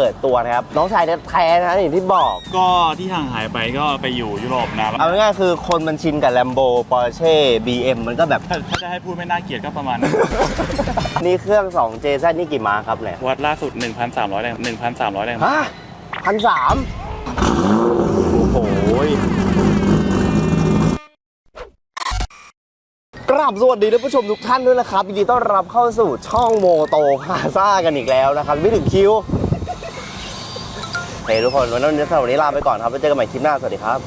ปิดตัวนะครับ น้องชายแท้ๆนะอย่างที่บอก ก็ที่ห่างหายไปก็ไปอยู่ยุโรปนานแล้วเอาง่ายๆคือคนมันชินกับแลมโบปอร์เช่บีเอ็มมันก็แบบถ้าถ้าจะให้พูดไม่น่าเกลียดก็ประมาณนั้น นี่เครื่อง2 JZ นี่กี่ม้าครับเนี่ยวัดล่าสุด 1,300แรง1,300แรงฮะพันสามโอ้โหยกราบสวัสดีท่านผู้ชมทุกท่านด้วยนะครับยินดีต้อนรับเข้าสู่ช่องโมโตพาซ่ากันอีกแล้วนะครับไม่ถึงคิวโอ เคทุกคนวันนี้สำหรับวันนี้ลาไปก่อนครับไว้เจอกันใหม่คลิปหน้า สวัสดีครับ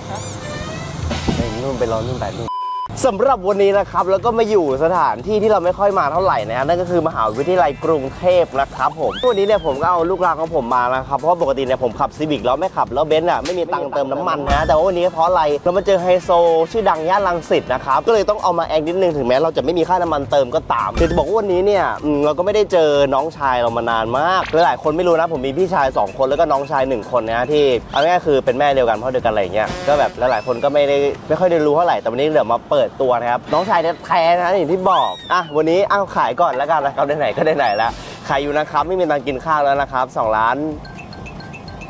เฮ้ยนู่นไปรอนู่นแปนู่น สำหรับวันนี้นะครับแล้วก็มาอยู่สถานที่ที่เราไม่ค่อยมาเท่าไหร่นะฮะนั่นก็คือมหาวิทยาลัยกรุงเทพนะครับผมวันนี้เนี่ยผมก็เอาลูกหลานของผมมานะครับเพราะปกติเนี่ยผมขับซีวิกแล้วไม่ขับแล้วเบนซ์อะไม่มีตังค์เติมน้ำมันนะแต่ว่าวันนี้เพราะอะไรเรามาเจอไฮโซชื่อดังย่านรังสิตนะครับก็เลยต้องเอามาแอคนิดนึงถึงแม้เราจะไม่มีค่าน้ำมันเติมก็ตามคือจะบอกว่าวันนี้เนี่ยอืมเราก็ไม่ได้เจอน้องชายเรามานานมากหลายๆคนไม่รู้นะผมมีพี่ชายสองคนแล้วก็น้องชายหนึ่งคนนะที่เอาง่ายๆคือเป็นแม่เดียวกันพ่อเดียวกันอะไรอย่างเงี้ยก็แบบหลายๆคนก็ไม่ได้ไม่ค่อยได้รู้เท่าไหร่แต่วันนี้เดี๋ยวมาเปิดตัวนะครับ น้องชายแท้ๆนะอย่างที่บอกอะวันนี้อ้าวขายก่อนแล้วกันนะครับไหนก็ได้ไหนแล้วขายอยู่นะครับไม่มีตังค์กินข้าวแล้วนะครับสองล้าน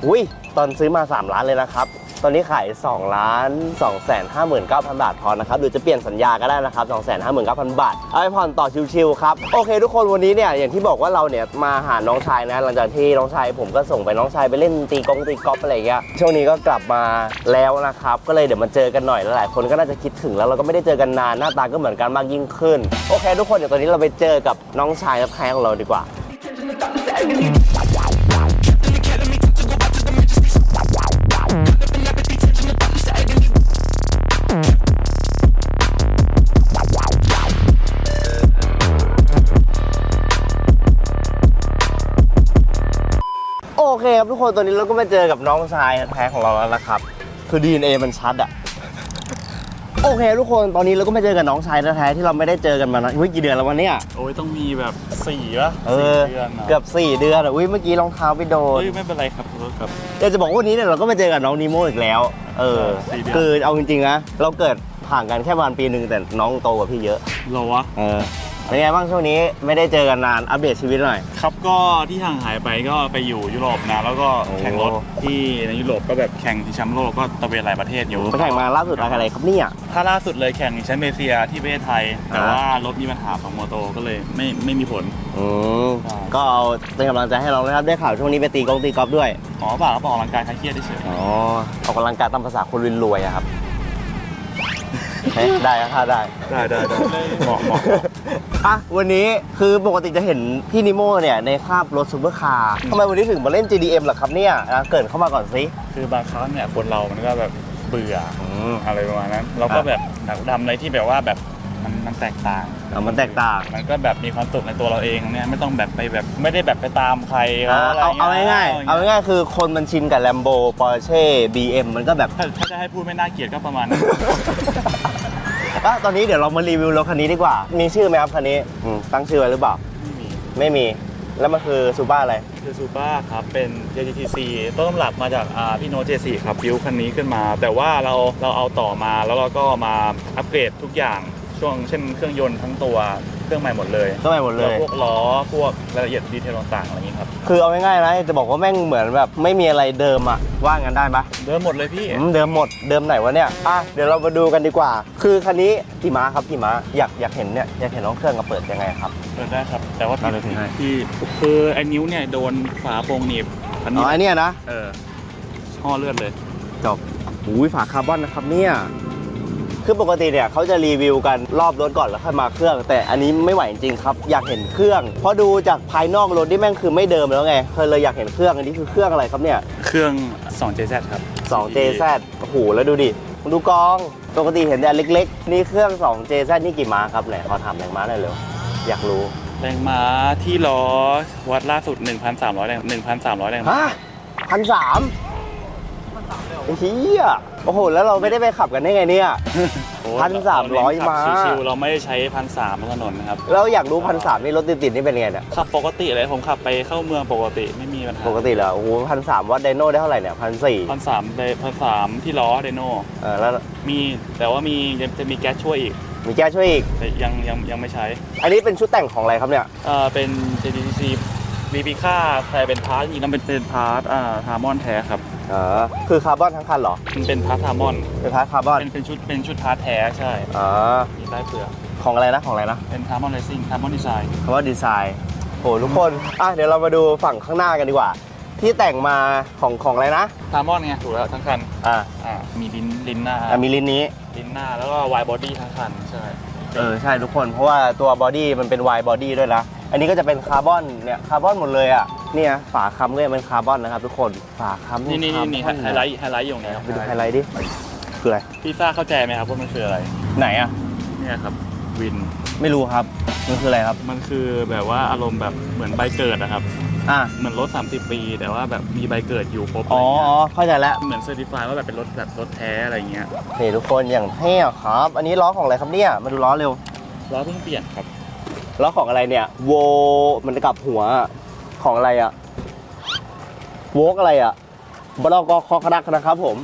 อุ้ยตอนซื้อมา 3 ล้านเลยนะครับ ตอนนี้ขาย2ล้าน2แสน59,000 บาทพอนะครับหรือจะเปลี่ยนสัญญาก็ได้นะครับ2แสน59,000 บาท เอาไปผ่อนต่อชิวๆครับโอเค ทุกคนวันนี้เนี่ยอย่างที่บอกว่าเราเนี่ยมาหาน้องชายนะ หลังจากที่น้องชายผมก็ส่งไปน้องชายไปเล่นตีกงตีกอล์ฟอะไรอย่างเงี้ยช่วงนี้ก็กลับมาแล้วนะครับก็เลยเดี๋ยวมาเจอกันหน่อยหลายๆคนก็น่าจะคิดถึงแล้วเราก็ไม่ได้เจอกันนานหน้าตาก็เหมือนกันมากยิ่งขึ้นโอเค ทุกคนเดี๋ยวตอนนี้เราไปเจอกับน้องชายแท้ๆของเราดีกว่า คครับทุกคนตอนนี้เราก็มาเจอกับน้องชายแท้ของเราแล้วนะครับ คือ DNA มันชัดอะโอเค ทุกคนตอนนี้เราก็มาเจอกับน้องชายแท้ๆที่เราไม่ได้เจอกันมานานอุ้ยกี่เดือนแล้ววันเนี้ยโอ้ยต้องมีแบบสี่ป่ะเอสี่อเดือนอะเกือบ4เดือนอะอุ้ยเมื่อกี้รองเท้าไปโดน เฮ้ยไม่เป็นไรครับขอโทษครับเดี๋ยวจะบอกว่าวันนี้เนี่ยเราก็มาเจอกับน้องนีโมอีกแล้ว เออสี่เดือน คือเอาจริงๆนะ เราเกิดห่างกันแค่ประมาณปีหนึ่งแต่น้องโตกว่าพี่เยอะ เหรอวะ เออ เป็นไงบ้างช่วงนี้ไม่ได้เจอกันนานอัปเดตชีวิตหน่อย ครับก็ที่ห่างหายไปก็ไปอยู่ยุโรปนานแล้วก็โอ้แข่งรถที่ในยุโรปก็แบบแข่งที่แชมป์โลกก็ตะเวนหลายประเทศอยู่ไปแข่งมาล่าสุดอะไรครับเนี่ยถ้าล่าสุดเลยแข่งแชมป์เอเชียที่ประเทศไทย แต่ว่ารถมีปัญหาของโมโตก็เลยไม่ไม่มีผลอืมใช่ก็เอาเป็นกำลังใจให้เรานะครับได้ข่าวช่วงนี้ไปตีกงตีกอล์ฟด้วยอ๋อเปล่าก็ออกกำลังกายคลายเครียดเฉยอ๋อออกกำลังกายตามภาษาคนรวยๆอะครับ เอ๊ะได้ครับถ้าได้ ได้ได้ได้เหมาะเหมาะอะวันนี้คือปกติจะเห็นพี่นิโม่เนี่ยในคาบรถซูเปอร์คาร์ทำไมวันนี้ถึงมาเล่น GDM ล่ะครับเนี่ยอะเกรินเข้ามาก่อนสิ คือบางครั้งเนี่ยคนเรามันก็แบบเบื่ออืมอะไรประมาณนั้น เราก็แบบอยากทำอะไรที่แบบว่าแบบ มันมันแตกต่างเอามันแตกต่าง มันก็แบบมีความสุขในตัวเราเองเนี่ยไม่ต้องแบบไปแบบไม่ได้แบบไปตามใครเขาอะไรเอาเอาเงี้ยง่ายๆเอาง่ายๆคือคนมันชินกับแลมโบปอร์เช่บีเอ็มมันก็แบบ ถ้าถ้าจะให้พูดไม่น่าเกลียดก็ประมาณนั้น อะตอนนี้เดี๋ยวเรามารีวิวรถคันนี้ดีกว่า มีชื่อไหมครับคันนี้อืมตั้งชื่อไว้หรือเปล่า ไม่มีไม่มี แล้วมันคือซูบ้าอะไร คือซูเปอร์ครับเป็น JGTC ต้นตำรับมาจากอ่าพี่โนเจสี่ครับบิวคันนี้ขึ้นมา แต่ว่าเราเราเอาต่อมาแล้วเราก็มาอัปเกรดทุกอย่าง ช่วงเช่นเครื่องยนต์ทั้งตัวเครื่องใหม่หมดเลยก็ไปหมดเลแล้วยพวกล้อพวกรายละเอียดดีเทลต่างๆอะไรอย่างนี้ครับคือเอาง่ายๆนะจะบอกว่าแม่งเหมือนแบบไม่มีอะไรเดิมอะว่างั้นได้ปะเดิมหมดเลยพี่อืมเดิมหมดเดิมไหนวะเนี่ยอะเดี๋ยวเรามาดูกันดีกว่า คือคันนี้กี่ม้าครับกี่ม้าอยากอยากเห็นเนี่ยอยากเห็นน้องเครื่องกับเปิดยังไงครับ เปิดได้ครับ แต่ว่าได้เลยพี่ให้ที่คือไอ้นิ้วเนี่ยโดนฝาโปรงหนีบอันอ๋นี้อไอเนี่ยนะ เออห่อเลือดเลย จบอุ้ยฝาคาร์บอนนะครับเนี่ย คือปกติเนี่ยเขาจะรีวิวกันรอบรถก่อนแล้วค่อยมาเครื่อง แต่อันนี้ไม่ไหวจริงๆครับ อยากเห็นเครื่อง เพราะดูจากภายนอกรถที่แม่งคือไม่เดิมแล้วไงเคยเลยอยากเห็นเครื่องอันนี้คือเครื่องอะไรครับเนี่ยเครื่อง 2JZ ครับ 2 JZ โอ้โหแล้วดูดิดูกองปกติเห็นแต่เล็กๆ นี่เครื่อง 2 JZ นี่กี่ม้าครับไหนขอถามแรงม้าหน่อยเร็วอยากรู้แรงม้าที่ล้อวัดล่าสุด 1,300แรง1,300แรงม้าฮะพันสาม เฮียโอ้โห แล้วเราไม่ได้ไปขับกันได้ไงเนี่ย โอ้พันสามร้อยเน้นขับม้าชิวๆเราไม่ได้ใช้พันสามถนนนะครับแล้วอยากรู้พันสามนี่รถติดๆนี่เป็นไงเนี่ย ขับปกติเลยผมขับไปเข้าเมืองปกติไม่มีปัญหาปกติเหรอโอ้โหพันสามวัดไดโน่ได้เท่าไหร่เนี่ยพันสี่พันสามไปพันสามที่ล้อเดโน่เออแล้วมีแต่ว่ามียังจะมีแก๊สช่วยอีกมีแก้ช่วยอีก แต่ยังยังยังไม่ใช้อันนี้เป็นชุดแต่งของอะไรครับเนี่ย เอ่อเป็น JDC รีพิค่าแต่เป็นพาร์ทอีกนั้นเป็นเป็นพาร์ทอ่าทามอนแท้ครับ อ๋อคือคาร์บอนทั้งคันเหรอ มันเป็นพาร์ททามอนเป็นพาร์ทคาร์บอนเป็นเป็นชุดเป็นชุดพาร์ทแท้ใช่อ๋อมีใต้เปลือกของอะไรนะของอะไรนะ เป็นทามอนเรซิ่งทามอนดีไซน์คำว่าดีไซน์โหทุกคนอะเดี๋ยวเรามาดูฝั่งข้างหน้ากันดีกว่า ที่แต่งมาของของอะไรนะทามอนไงถูกแล้วทั้งคันอ่าอ่ามีลิ้นลิ้นหน้าอะมีลิ้นนี้ ลิ้นหน้าแล้วก็วายบอดี้ทั้งคันใช่เออใช่ทุกคนเพราะว่าตัวบอดี้มันเป็น Y บอดี้ด้วยนะอันนี้ก็จะเป็นคาร์บอนเนี่ยคาร์บอนหมดเลยอะ เนี่ยฝาค้ำก็ยังเป็นคาร์บอนนะครับทุกคนฝาค้ำนี่นี่นี่นี่คาร์บอนไฮไลท์ไฮไลท์อยู่ตรงนี้ไปดูไฮไลท์ดิคืออะไรพี่ซ่าเข้าใจไหมครับว่ามันคืออะไร ไหนอะเนี่ยครับวินไม่รู้ครับ มันคืออะไรครับ มันคือแบบว่าอารมณ์แบบเหมือนใบเกิดนะครับอะเหมือนรถ 30 ปี แต่ว่าแบบมีใบเกิดอยู่ครบอ๋ออะไรอ๋อเงี้ยเข้าใจแล้วเหมือนเซอร์ติฟายว่าแบบเป็นรถแบบรถแท้อะไรเงี้ยนี่ทุกคนอย่างเท่อะครับ อันนี้ล้อของอะไรครับเนี่ยมาดูล้อเร็วล้อเพิ่งเปลี่ยนครับล้อของอะไรเนี่ยโวมันกลับหัวอะ ของอะไรอะโวกอะไรอะบลกคอกระดักนะครับผม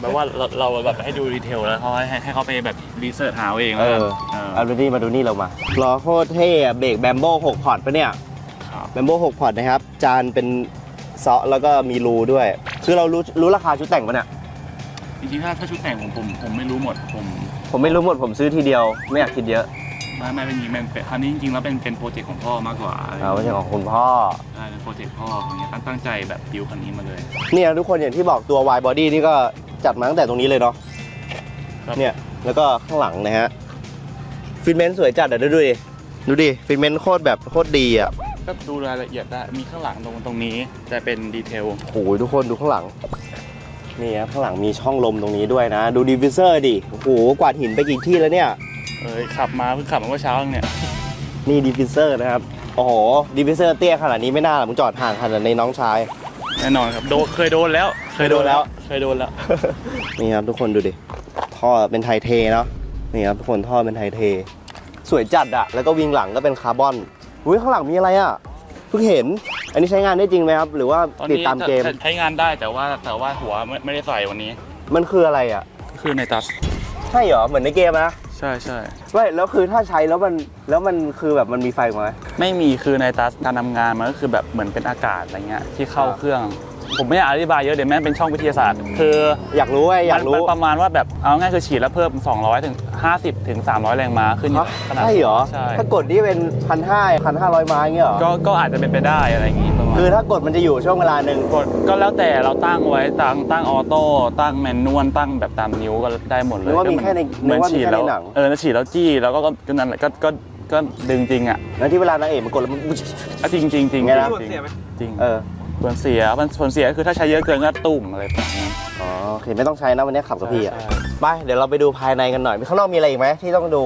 แปลว่าเราเราแบบให้ดูดีเทลแล้วเขาให้ให้เขาไปแบบรีเสิร์ชหาเอาเองเอแล้วกันอเออ เอาดูนี่มาดูนี่เรามาล้อโคตรเท่อะเบรกแบมโบ้6พอร์ตปะเนี่ยครับ แบมโบ้6พอร์ตนะครับ จานเป็นเซาะแล้วก็มีรูด้วย คือเรารู้รู้ราคาชุดแต่งปะเนี่ย จริงๆถ้าถ้าชุดแต่งผมผมผมไม่รู้หมดผมผมไม่รู้หมดผมซื้อทีเดียว ไม่อยากคิดเยอะ ไม่ไม่เป็นอย่างนี้มันเป็นคันนี้จริงๆแล้วเป็นเป็นโปรเจกต์ของพ่อมากกว่าเอาไม่ใช่ของคุณพ่อ ใช่เป็นโปรเจกต์พ่ออย่างเงี้ยตั้งตั้งใจแบบดิวคันนี้มาเลย เนี่ยทุกคนอย่างที่บอกตัว Y body นี่ก็จัดมาตั้งแต่ตรงนี้เลยเนาะครับ เนี่ย แล้วก็ข้างหลังนะฮะฟิตเมนต์สวยจัดอะดูดิดูดิฟิตเมนต์โคตรแบบโคตรดีอะก็ดูรายละเอียดได้มีข้างหลังตรงตรงนี้จะเป็นดีเทลโอ้โหทุกคนดูข้างหลังนี่ครับข้างหลังมีช่องลมตรงนี้ด้วยนะ ดูดิฟิเซอร์ดิโอ้โหกวาดหินไปกี่ที่แล้วเนี่ย เอ้ยขับมาเพิ่งขับมาเมื่อเช้าเองเนี่ย นี่ดิฟิเซอร์นะครับ โอ้โหดิฟิเซอร์เตี้ยขนาดนี้ไม่น่าหรอกมึงจอดห่างขนาดในน้องชาย แน่นอนครับโดนเคยโดนแล้วเคยโดนแล้วเคยโดนแล้ว นี่ครับทุกคนดูดิ ท่อเป็นไทเทเนาะ นี่ครับทุกคนท่อเป็นไทเท สวยจัดอะแล้วก็วิงหลังก็เป็นคาร์บอนอุ้ยข้างหลังมีอะไรอะเพิ่งเห็น อันนี้ใช้งานได้จริงไหมครับ หรือว่าตอนติดนี้ตามเกม ใช้ใช้งานได้แต่ว่าแต่ว่าหัวไม่ไม่ได้ใส่วันนี้ มันคืออะไรอะ คือในตัส ใช่เหรอ เหมือนในเกมนะใช่ใช่ไม่แล้วคือถ้าใช้แล้วมันแล้วมันคือแบบมันมีไฟไหมไม่มีคือในตัสการทำงานมันก็คือแบบเหมือนเป็นอากาศอะไรเงี้ยที่เข้าอ่าเครื่อง ผมไม่อยากอธิบายเยอะเดี๋ยวแม่งเป็นช่องวิทยาศาสตร์ คืออยากรู้ไงอยากมันรู้มันประมาณว่าแบบเอาง่ายคือฉีดแล้วเพิ่ม 200ถึง50ถึง300 แรงม้าขึ้นอยู่ฮะขนาดใช่เหรอ ใช่ถ้ากดนี่เป็นพันห้าพันห้าร้อยม้าอย่างเงี้ยเหรอ ก็ก็อาจจะเป็นไปได้อะไรอย่างงี้ประมาณ คือถ้ากดมันจะอยู่ช่วงเวลาหนึ่ง กดก็แล้วแต่เราตั้งไว้ตั้งตั้งออโต้ตั้งแมนนวลตั้งแบบตามนิ้วก็ได้หมดเลยนึกว่ามีแค่ในเหมือนนึกว่ามีฉีดแค่แล้วในหนัง เออแล้วฉีดแล้วจี้แล้วก็ก็ก็นั่นแหละก็ก็ก็ดึงจริงอะแล้วที่เวลานางเอกมันกดแล้วมัน อะจริงจริงจริงไงนะ จริงจริงเออ ผลเสียมันผลเสียคือถ้าใช้เยอะเกินก็ตุ่มอะไรแบบนี้อ๋อโอเคไม่ต้องใช้นะวันนี้ขับกับพี่อะใช่ไปเดี๋ยวเราไปดูภายในกันหน่อยมีข้างนอกมีอะไรอีกไหมที่ต้องดู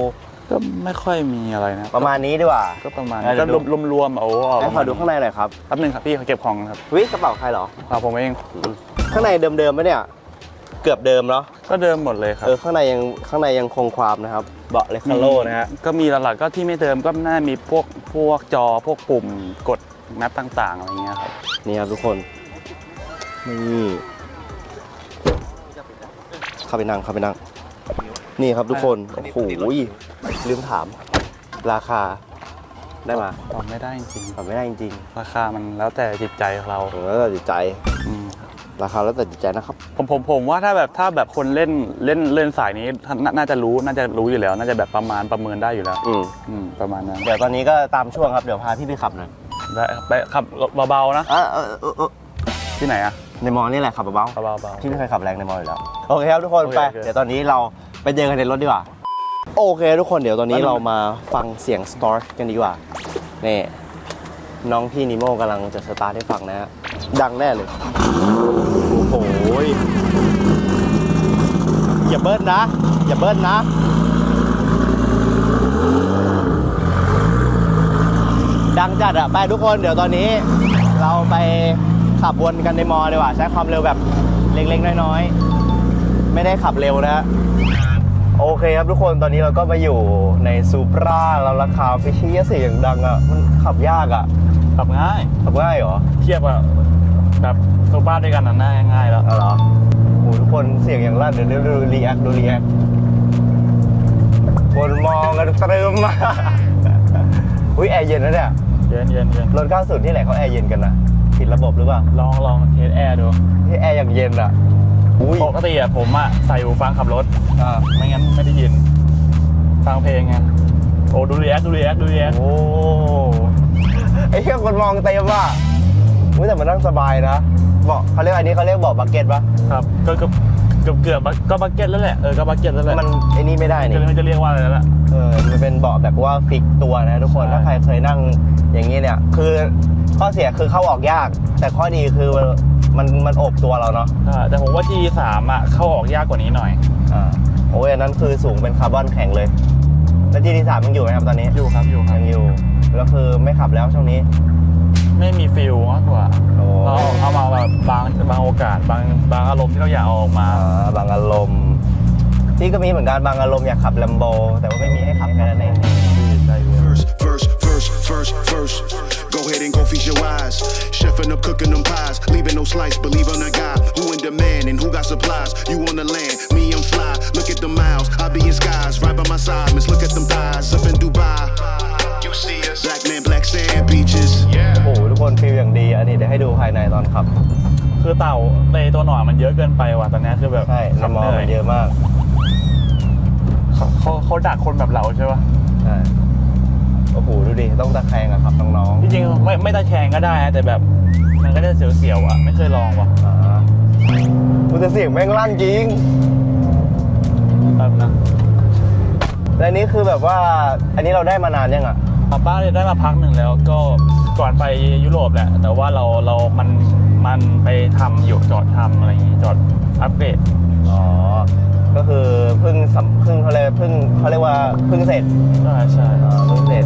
ก็ไม่ค่อยมีอะไรนะประมาณนี้ดีกว่า ก็ประมาณเออเดี๋ก็ยวดูรวมรวมๆโอ้ให้ขอดูข้างในหน่อยครับแป๊บหนึงครับพี่เขาเก็บของครับวิกระเป๋าใครเหรอเอาผมเองข้างในเดิมๆไหมเนี่ยเกือบเดิมเนาะก็เดิมหมดเลยครับเออข้างในยังข้างในยังคงความนะครับเบาะเลคาโลนะฮะก็มีหลักๆก็ที่ไม่เดิมก็น่ามีพวกพวกจอพวกปุ่มกด นัดต่างๆอะไรเงี้ยครับนี่ครับทุกคนนี่เข้าไปนั่งเข้าไปนั่ง นี่ครับทุกคน โอ้โหลืมถาม ราคาได้มาตอบไม่ได้จริงตอบไม่ได้จริงๆราคามันแล้วแต่จิตใจของเราๆผมแล้วแต่จิตใจอืมราคาแล้วแต่จิตใจนะครับ ผมผมผมว่าถ้าแบบถ้าแบบคนเล่นเล่นเล่นสายนี้นาน่าจะรู้น่าจะรู้อยู่แล้ว น่าจะแบบประมาณประเมินได้อยู่แล้วอืมอืมประมาณนั้นเดี๋ยวตอนนี้ก็ตามช่วงครับเดี๋ยวพาพี่ไปขับหน่อย ได้ครับไปขับเบาๆนะอะเออเออเออที่ไหนอะในมอนี่แหละขับเบาเบาๆ เบาๆ พี่ไม่เคยขับแรงในมออยู่แล้ว โอเคครับทุกคนโอเคไปโอเคเดี๋ยวตอนนี้เราไปเจอกันในรถดีกว่า โอเคทุกคนเดี๋ยวตอนนี้แป๊บนึงเรามาฟังเสียงสตาร์ทกันดีกว่า นี่ น้องพี่นิโมกำลังจะสตาร์ทให้ฟังนะฮะ ดังแน่เลย โอ้โหยอย่าเบิ้ลนะ อย่าเบิ้ลนะ ดังจัดอะไปทุกคนเดี๋ยวตอนนี้ เราไปขับวนกันในมอดีกว่า ใช้ความเร็วแบบเล็กๆน้อยๆ ไม่ได้ขับเร็วนะฮะโอเคครับทุกคนตอนนี้เราก็มาอยู่ในซูปราแล้วราคาไปชี้เสียงดังอะมันขับยากอะขับง่ายขับง่ายเหรอ เทียบกับแบบโซบ้าด้วยกันน่ะน่าง่ายแล้วเอาเหรอโอ้ทุกคนเสียงอย่างลั่นเดี๋ยวดูดูรีแอคดูรีแอคคนมองกันเติมมาอุ้ยแอร์เย็นนะเนี่ย เย็นเย็นเย็นรถ90ที่ไหนเขาแอร์เย็นกันนะผิดระบบหรือเปล่าลองลองเทสแอร์ดูที่แอร์อย่างเย็นอะอุ้ยปกติอะผมอะใส่หูฟังขับรถอ่าไม่งั้นไม่ได้ยิน ฟังเพลงไงโอ้ดูรีแอคดูรีแอคดูรีแอคโอ้ไอ้เหี้ยคนมองเต็มว่ะอุ้ยแต่มันนั่งสบายนะเบอกเขาเรียกอันนี้เขาเรียกเบอกบักเก็ตปะครับก็เกือบเกือบเกือบก็บักเก็ตแล้วแหละเออก็บักเก็ตแล้วแหละมันไอ้นี่ไม่ได้นี่จะจะเรียกว่าอะไรแล้วล่ะ เออมันเป็นเบาะแบบว่าฟิกตัวนะทุกคน ใช่ ถ้าใครเคยนั่งอย่างนี้เนี่ย คือข้อเสียคือเข้าออกยาก แต่ข้อดีคือมันมันโอบตัวเราเนาะใช่แต่ผมว่าทีสามอะเข้าออกยากกว่านี้หน่อย อ่าโอ้ยอันนั้นคือสูงเป็นคาร์บอนแข็งเลย แล้วที่ที่สามยังอยู่ไหมครับตอนนี้อยู่ครับอยู่ครับ ยังอยู่ แล้วคือไม่ขับแล้วช่วงนี้ ไม่มีฟิลมากกว่า โอ้เราเอามาแบบบางบางโอกาสบางบางอารมณ์ที่เราอยากเอาออกมา อ่าบางอารมณ์ ที่ก็มีเหมือนกันบางอารมณ์อยากขับแลมโบแต่ว่าไม่มีให้ขับแค่นั้นเองได้อยู่ First, first, first, first, first. Go ahead and go feast your eyes. Chefing up, cooking them pies. Leaving no slice, believe on a guy. Who in demand and who got supplies? You on the land, me, I'm fly. Look at the miles, I be in skies. Right by my side, miss, look at them thighs. Up in Dubai. You see us. Black man, black sand beaches. โอ้โหทุกคนฟีลอย่างดี อันนี้เดี๋ยวให้ดูภายในตอนขับ คือเต่าในตัวหนอนมันเยอะเกินไปว่ะตอนนี้คือแบบใช่ในมอมันเยอะมาก เขาเขาเขาดักคนแบบเราใช่ป่ะใช่โอ้โหดูดิต้องตะแคงอะครับน้องจริงๆไม่ไม่ตะแคงก็ได้นะแต่แบบมันก็จะเสียวๆอะ ไม่เคยลองว่ะๆอ่ากูจะเสียงแม่งลั่นจริง แบบนะและอันนี้คือแบบว่าอันนี้เราได้มานานยังอะป้าเนี่ยได้มาพักหนึ่งแล้วก็ก่อนไปยุโรปแหละ แต่ว่าเราเรามันมันไปทำอยู่จอดทำอะไรอย่างงี้จอดอัปเกรดอ๋อ ก็คือเพิ่งสัมเพิ่งเขาเรียกเพิ่งเขาเรียกว่าเพิ่งเสร็จใช่ใช่อ่าเพิ่งเสร็จ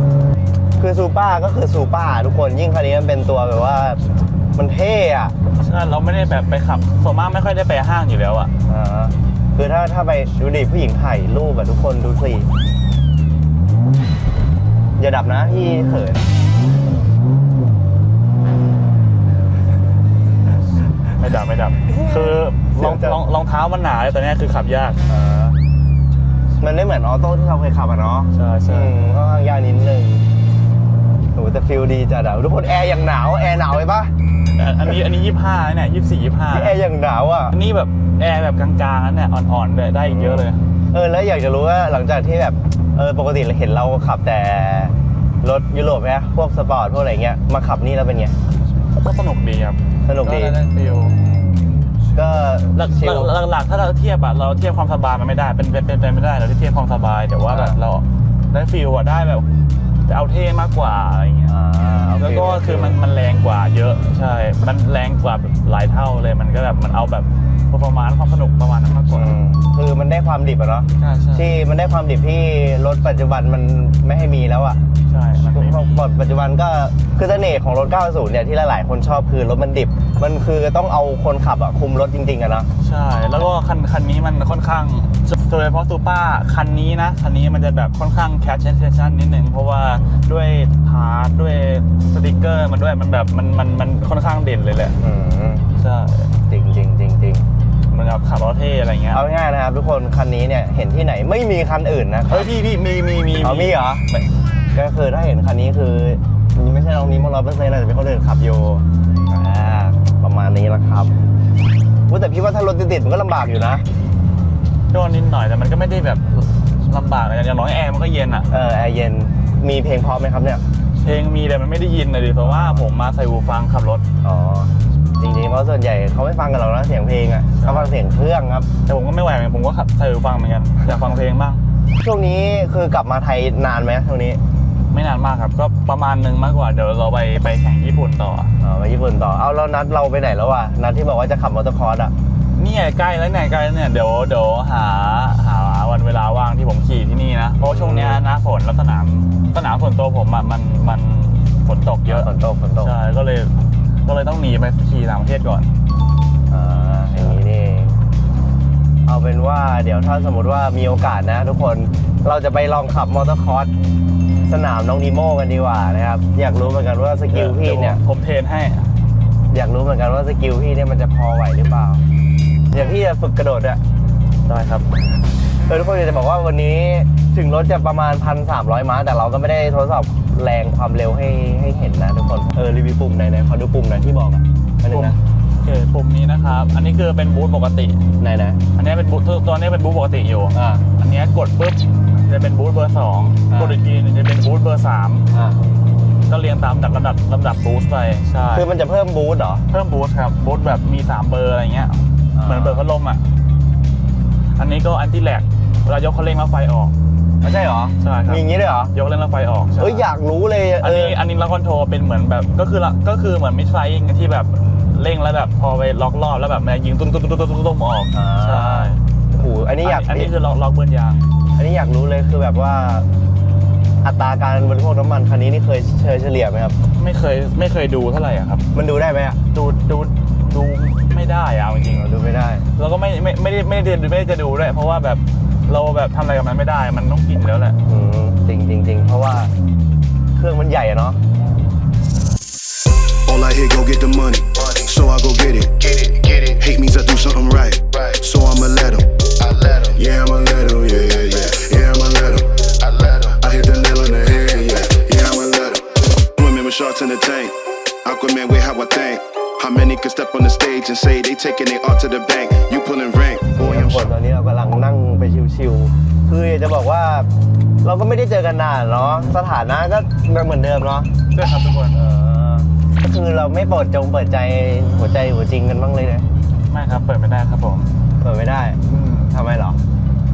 คือซูเปอร์ก็คือซูเปอร์ทุกคนยิ่งคันนี้มันเป็นตัวแบบว่ามันเท่อะใช่เราไม่ได้แบบไปขับส่วนมากไม่ค่อยได้ไปห้างอยู่แล้วอะอ่าคือถ้าถ้าไปดูดิผู้หญิงถ่ายรูปแบบทุกคนดูสิอย่าดับนะพี่เขินไม่ดับไม่ดับ คือ รองเสียวจังรองรองเท้ามันหนาเลยตอนนี้คือขับยากอ่ามันไม่เหมือนออโต้ที่เราเคยขับอะเนาะใช่ใช่อืมก็ข้างยากนิดนึงโอ้แต่ฟิลดีจัดอะทุกคนแอร์อย่างหนาวแอร์หนาวไปปะอันอันนี้อันนี้ยี่ห้าเนี่ยยี่สี่ยี่ห้าแอร์อย่างหนาวอะอันนี้แบบแอร์แบบกลางๆนั่นเนี่ยอ่อนๆเลยได้อีกเยอะเลย เออแล้วอยากจะรู้ว่าหลังจากที่แบบเออปกติเราเห็นเราขับแต่รถยุโรปไหมพวกสปอร์ตพวกอะไรเงี้ยมาขับนี่แล้วเป็นไงก็สนุกดีครับสนุกดีได้ฟิล ก็หลักชิล หลักหลักๆถ้าเราเทียบอะเราเทียบความสบายมันไม่ได้เป็นเป็นเป็นไปไม่ได้เราที่เทียบความสบายแต่ว่าแบบอ่า เราได้ฟิลอะได้แบบจะเอาเท่มากกว่าอะไรอย่างเงี้ยอ่าโเแล้วก็คือมันมันแรงกว่าเยอะใช่ มันแรงกว่าแบบหลายเท่าเลยมันก็แบบมันเอาแบบ ประมาณความสนุกประมาณนั้นมากกอืว่ามคือมันได้ความดิบอะเนาะใช่ใช่ที่มันได้ความดิบที่รถปัจจุบันมันไม่ให้มีแล้วอะใช่มันไม่มีเพราะปัจจุบันก็คือเสน่ห์ของรถ 90 เนี่ยที่หลายๆ คนชอบคือรถมันดิบ มันคือต้องเอาคนขับอะคุมรถจริงๆอะนะใช่ แล้วก็คันคันนี้มันค่อนข้างโดยเฉพาะซูเปอร์คันนี้นะ คันนี้มันจะแบบค่อนข้างแคชเชนเซชันนิดนึงเพราะว่าด้วยพาร์ทด้วยสติกเกอร์มันด้วยมันแบบมันมันมันค่อนข้างเด่นเลยแหละ อืม ใช่ จริงจริง จริงจริงมันแบบขับรถเท่อะไรเงี้ยเอาง่ายๆนะครับ ทุกคนคันนี้เนี่ยเห็นที่ไหนไม่มีคันอื่นนะเฮ้ยพี่พี่มีมีมีเอามีเหรอไม่ก็คือถ้าเห็นคันนี้คือไม่ใช่น้องนี้มาร้อยเปอร์เซ็นต์อาจจะเป็นคนอื่นขับอยู่อ่าประมาณนี้แหละครับอุ๊ยแต่พี่ว่าถ้ารถติดๆมันก็ลำบากอยู่นะโดนนิดหน่อยแต่มันก็ไม่ได้แบบลำบากเลยอย่างน้อยแอร์มันก็เย็นอะเออแอร์เย็นมีเพลงเพราะไหมครับเนี่ยเพลงมีแต่มันไม่ได้ยินเลยดิเพราะว่าผมมาใส่หูฟังขับรถอ๋อ จริงๆเพราะส่วนใหญ่เขาไม่ฟังกันหรอกนะเสียงเพลงอะเขาฟังเสียงเครื่องครับ แต่ผมก็ไม่ไหวเหมือนกันผมก็ขับใส่หูฟังเหมือนกันอยากฟังเพลงบ้างช่วงนี้คือกลับมาไทยนานไหมช่วงนี้ไม่นานมากครับ ก็ประมาณหนึ่งมากกว่าเดี๋ยวเราไปไปแข่งญี่ปุ่นต่ออ๋อไปญี่ปุ่นต่อเอาแล้วนัดเราไปไหนแล้ววะนัดที่บอกว่าจะขับมอเตอร์คอร์สอะเนี่ยใกล้แล้วเนี่ยใกล้แล้วเนี่ยเดี๋ยวเดี๋ยวหาหาวันเวลาว่างที่ผมขี่ที่นี่นะเพราะว่าช่วงเนี้ยหน้าฝนแล้วสนามสนามส่วนตัวผมอะมันมันฝนตกเยอะฝนตกฝนตกใช่ก็เลย ก็เลยต้องหนีไปขี่ต่างประเทศก่อน อ่าอย่างนี้นี่เองเอาเป็นว่าเดี๋ยวถ้าสมมติว่ามีโอกาสนะ ทุกคนเราจะไปลองขับมอเตอร์คอร์สสนามน้องนีโมกันดีกว่านะครับ อยากรู้เหมือนกันว่าสกิลพี่เนี่ยดี๋วผมเทรนให้ อยากรู้เหมือนกันว่าสกิลพี่เนี่ยมันจะพอไหวหรือเปล่า อย่างพี่จะฝึกกระโดดอะได้ครับ เออทุกคนอยากจะบอกว่าวันนี้ถึงรถจะประมาณ 1,300 ม้า แต่เราก็ไม่ได้ทดสอบแรงความเร็วให้ให้เห็นนะทุกคนเออรีวิวปุ่มไหนไหนขอดูปุ่มหน่อยที่บอกอะอันนึงนะโอเคปุ่มนี้นะครับ อันนี้คือเป็นบูทปกติไหนนะอันนี้เป็นบูทตัวนี้เป็นบูทปกติอยู่อ่าอันนี้กดปุ๊บจะเป็นบูทเบอร์สองอ่ากดอีกทีหนึงจะเป็นบูทเบอร์สามอ่าก็เรียงตามจากลำดับลำดับบูสต์ไปใช่คือมันจะเพิ่มบูสต์เหรอเพิ่มบูสต์ครับบูสต์แบบมี 3 เบอร์อะไรเงี้ยอ่าเหมือนเบอร์พัดลมอะ อันนี้ก็อันตี้แลกเวลายกคันเร่งแล้วไฟออก ไม่ใช่เหรอใช่ครับ มีอย่างนี้ด้วยเหรอ ยกเร่งแล้วไฟออกใช่เอ้ยอยากรู้เลยอันนี้อันนี้ล็อกคอนโทรลเป็นเหมือนแบบก็คือละก็คือเหมือนมิดไฟยิงที่แบบเร่งแล้วแบบพอไปล็อกรอบแล้วแบบมันยิงตุ้มตุ้มตุ้มตุ้มตุ้มตุ้มออกใช่โอ้โหอันนี้อยากอันนี้คือล็อกล็อกเบิร์นยาง อันนี้อยากรู้เลยคือแบบว่าอัตราการบริโภคน้ำมันคันนี้นี่เคยเฉยเฉลี่ยไหมครับ ไม่เคยไม่เคยดูเท่าไหร่อะครับ มันดูได้ไหมอะดูดูดู ไม่ได้อะเอาจริงดูไม่ได้ๆแล้วก็ไม่ไม่ไม่ได้ไม่ได้ไม่ได้จะดูด้วยเพราะว่าแบบเราแบบทำอะไรกับมันไม่ได้ มันต้องกินอยู่แล้วแหละ อืมจริงจริงจริงเพราะว่าเครื่องมันใหญ่อะเนาะ All I hear, go get the money. So I go get it. Get it, get it, Hate means I do something right. right. So I'ma let him. I let him, Yeah, I'ma let him. How many can step on the stage and say they taking it all to the bank? You pulling rank. Boy, ทุ I'm กคนตอนนี้เรากำลังนั่งไปชิวๆ คืออยากจะบอกว่าเราก็ไม่ได้เจอกันนานเนาะ สถานะก็เหมือนเดิมเนาะใช่ครับทุกคนเออก็คือเราไม่เปิดจงเปิดใจหัวใจหัวจริงกันบ้างเลยนะไม่ครับเปิดไม่ได้ครับผมเปิดไม่ได้อืมทำไมเหรอ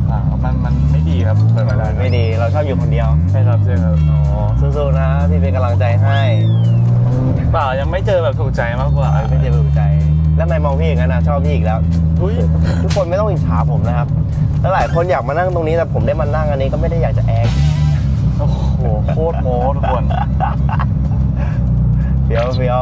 อ่ามันมันไม่ดีครับเปิดไม่ได้ไม่ดี เราชอบอยู่คนเดียว ใช่ครับใช่ครับ อ๋อสู้ๆนะพี่เป็นกำลังใจให้ เปล่ายังไม่เจอแบบถูกใจมากกว่าไม่เจ็บหัวใจ แล้วทำไมมองพี่อย่างนั้นนะชอบพี่อีกแล้ว อุ้ยทุกคนไม่ต้องอิจฉาผมนะครับแล้วหลายคนอยากมานั่งตรงนี้แต่ผมได้มานั่งอันนี้ก็ไม่ได้อยากจะแอคโอ้โหโคตรโม้ทุกคน เดี๋ยวเดี๋ยว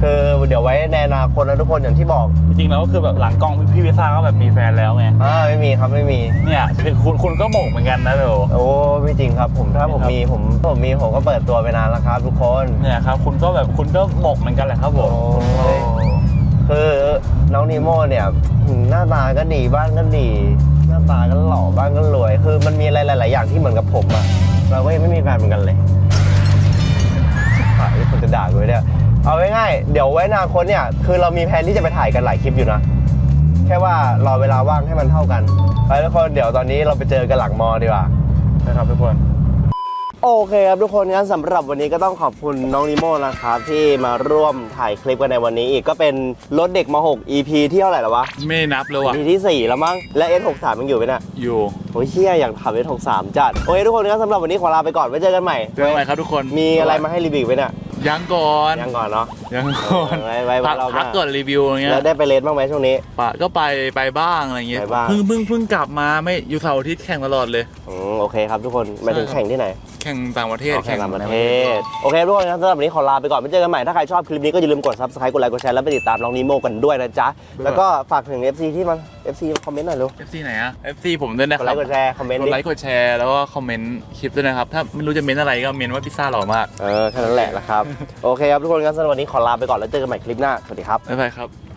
คือเดี๋ยวไว้ในอนาคตนะทุกคนอย่างที่บอกจริงๆแล้วก็คือแบบหลังกล้องพี่พิซ่าก็แบบมีแฟนแล้วไงอ่าไม่มีครับไม่มี เนี่ยคือคุณคุณก็หมกเหมือนกันนะเดี๋ยวโอ้ไม่จริงครับผมถ้าผมมีผมผมมีผมก็เปิดตัวไปนานแล้วครับทุกคนเนี่ยครับคุณก็แบบคุณก็หมกเหมือนกันแหละครับผมโอ้คือน้องนีโม่เนี่ยหน้าตาก็ดีบ้านก็ดี หน้าตาก็หล่อบ้านก็รวย คือมันมีอะไรหลาย ๆ อย่างที่เหมือนกับผมอะเราก็ยังไม่มีแฟนเหมือนกันเลยถ่ายคนจะด่ากูเนี่ย เอาง่ายๆเดี๋ยวไว้อนาคตเนี่ย คือเรามีแผนที่จะไปถ่ายกันหลายคลิปอยู่นะ แค่ว่ารอเวลาว่างให้มันเท่ากันไปทุกคนเดี๋ยวตอนนี้เราไปเจอกันหลังมอดีกว่านะครับทุกคนโอเคครับทุกคนงั้นสำหรับวันนี้ก็ต้องขอบคุณน้องนิโมนะครับที่มาร่วมถ่ายคลิปกันในวันนี้อีกก็เป็นรถเด็กม .6 EP ที่เท่าไหร่แล้ววะไม่นับเลยว่ะ EP ที่ 4 แล้วมั้งและ S63 ยังอยู่ไหมเนะอยู่โอ้ยเฮียอยากทำ S63 จัดโอเคทุกคนงั้นสำหรับวันนี้ขอลาไปก่อนไว้เจอกันใหม่เจอกันใหม่ครับทุกคนมีอะไรมาให้รีวิวไหมเนี่ย ยังก่อนยังก่อนเนาะยังก่อนไว้ไว้ไว้พักรอบหน้าพักก่อนรีวิวอย่างเงี้ยแล้วได้ไปเลสบ้างไหมช่วงนี้ปะก็ไปไปบ้างอะไรเงี้ยไปบ้าง เพิ่งเพิ่งเพิ่งกลับมาไม่อยู่เสาร์อาทิตย์แข่งตลอดเลยอืมโอเคครับทุกคนหมายถึงแข่งที่ไหน แข่งต่างประเทศอ๋อแข่งต่างประเทศโอเคทุกคนงั้นสำหรับวันนี้ขอลาไปก่อนไว้เจอกันใหม่ถ้าใครชอบคลิปนี้ก็อย่าลืมกด subscribe กดไลค์กดแชร์แล้วไปติดตามน้องนิโมกันด้วยนะจ๊ะแล้วก็ฝากถึง FC ที่มัน FC คอมเมนต์หน่อยเร็วเอฟซีไหนอะ FC ผมด้วยนะกคดไลรับค์กดแชร์คอมเมนต์กดิดไลค์กดแชร์แล้วก็คอมเมนต์คลิปด้วยนะครับ ถ้าไม่รู้จะเมนอะไรก็เมนว่าพิซซ่าหล่อมากเออแค่นั้นแหละนะครับ โอเคครับทุกคนงั้นสำหรับวันนี้ขอลาไปก่อนแล้วเจอกันใหม่คลิปหน้า สวัสดีครับ บ๊ายบายครับ